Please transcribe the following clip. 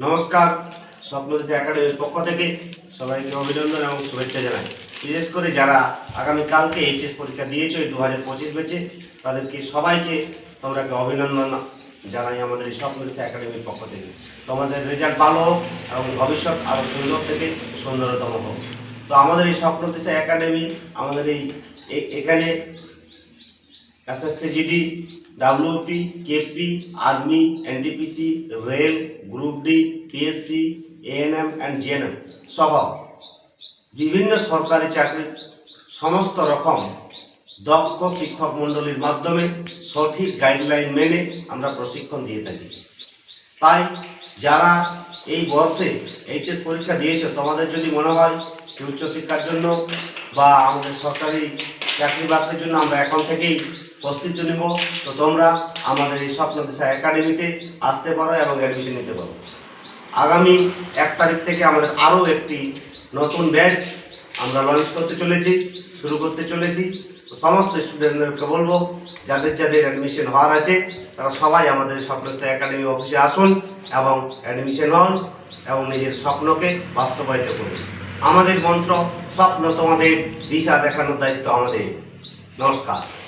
নমস্কার স্বপ্নদীতি একাডেমির পক্ষ থেকে সবাইকে অভিনন্দন এবং শুভেচ্ছা জানাই। বিশেষ করে যারা আগামীকালকে এইচএস পরীক্ষা দিয়েছ দু হাজার পঁচিশ বেচে তাদেরকে সবাইকে তোমরাকে অভিনন্দন জানাই আমাদের এই স্বপ্নদীতি একাডেমির পক্ষ থেকে। তোমাদের রেজাল্ট ভালো হোক এবং ভবিষ্যৎ আরও সুন্দর থেকে সুন্দরতম হোক। তো আমাদের এই স্বপ্নদিশা একাডেমি, আমাদের এই এ- SSCGD WP KP army NTPC rail group D PSC ANM and GNM সহ বিভিন্ন সরকারি চাকরি সমস্ত রকম দক্ষ শিক্ষক মণ্ডলীর মাধ্যমে সঠিক গাইডলাইন মেনে আমরা প্রশিক্ষণ দিয়ে থাকি। তাই যারা এই বর্ষে এইচএস পরীক্ষা দিয়েছ, তোমাদের যদি মনে হয় যে উচ্চশিক্ষার জন্য বা আমাদের সরকারি চাকরি বাকরির জন্য আমরা এখন থেকেই প্রস্তুতি নেব, তো তোমরা আমাদের এই স্বপ্ন দিশা একাডেমিতে আসতে পারো এবং অ্যাডমিশন নিতে পারো। আগামী এক তারিখ থেকে আমাদের আরও একটি নতুন ব্যাচ আমরা লঞ্চ করতে চলেছি, শুরু করতে চলেছি। সমস্ত স্টুডেন্টদেরকে বলব, যাদের যাদের অ্যাডমিশন হওয়ার আছে, তারা সবাই আমাদের স্বপ্নতা একাডেমি অফিসে আসুন এবং অ্যাডমিশন হন এবং নিজের স্বপ্নকে বাস্তবায়িত করুন। আমাদের মন্ত্র, স্বপ্ন তোমাদের, দিশা দেখানোর দায়িত্ব আমাদের। নমস্কার।